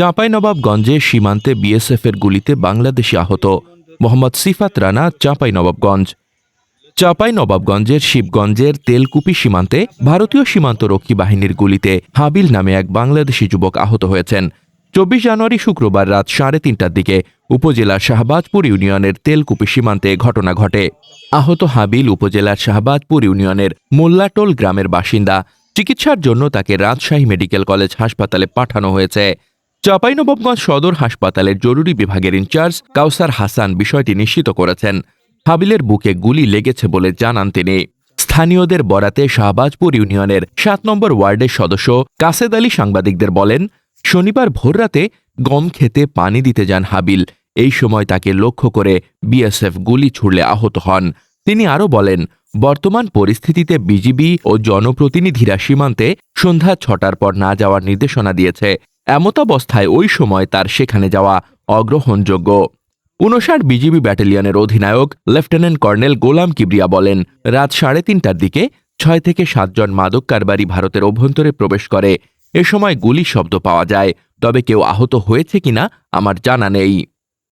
চাঁপাইনবাবগঞ্জে সীমান্তে বিএসএফের গুলিতে বাংলাদেশি আহত মোহাম্মদ সিফাত রানা, চাঁপাইনবাবগঞ্জ। চাঁপাইনবাবগঞ্জের শিবগঞ্জের তেলকুপি সীমান্তে ভারতীয় সীমান্তরক্ষী বাহিনীর গুলিতে হাবিল নামে এক বাংলাদেশি যুবক আহত হয়েছেন। চব্বিশ জানুয়ারি শুক্রবার রাত সাড়ে তিনটার দিকে উপজেলার শাহবাজপুর ইউনিয়নের তেলকুপি সীমান্তে ঘটনা ঘটে। আহত হাবিল উপজেলার শাহবাজপুর ইউনিয়নের মোল্লাটোল গ্রামের বাসিন্দা। চিকিৎসার জন্য তাকে রাজশাহী মেডিকেল কলেজ হাসপাতালে পাঠানো হয়েছে। চাঁপাইনবাবগঞ্জ সদর হাসপাতালের জরুরি বিভাগের ইনচার্জ কাউসার হাসান বিষয়টি নিশ্চিত করেছেন। হাবিলের বুকে গুলি লেগেছে বলে জানান তিনি। স্থানীয়দের বরাতে শাহবাজপুর ইউনিয়নের সাত নম্বর ওয়ার্ডের সদস্য কাসেদ আলী সাংবাদিকদের বলেন, শনিবার ভোররাতে গম খেতে পানি দিতে যান হাবিল। এই সময় তাকে লক্ষ্য করে বিএসএফ গুলি ছুড়লে আহত হন। তিনি আরও বলেন, বর্তমান পরিস্থিতিতে বিজিবি ও জনপ্রতিনিধিরা সীমান্তে সন্ধ্যা ছটার পর না যাওয়ার নির্দেশনা দিয়েছে। এমতাবস্থায় ওই সময় তার সেখানে যাওয়া অগ্রহণযোগ্য। উনষাট বিজিবি ব্যাটালিয়নের অধিনায়ক লেফটেন্যান্ট কর্নেল গোলাম কিবরিয়া বলেন, রাত সাড়ে তিনটার দিকে ছয় থেকে সাতজন মাদক কারবারি ভারতের অভ্যন্তরে প্রবেশ করে। এ সময় গুলি শব্দ পাওয়া যায়, তবে কেউ আহত হয়েছে কিনা আমার জানা নেই।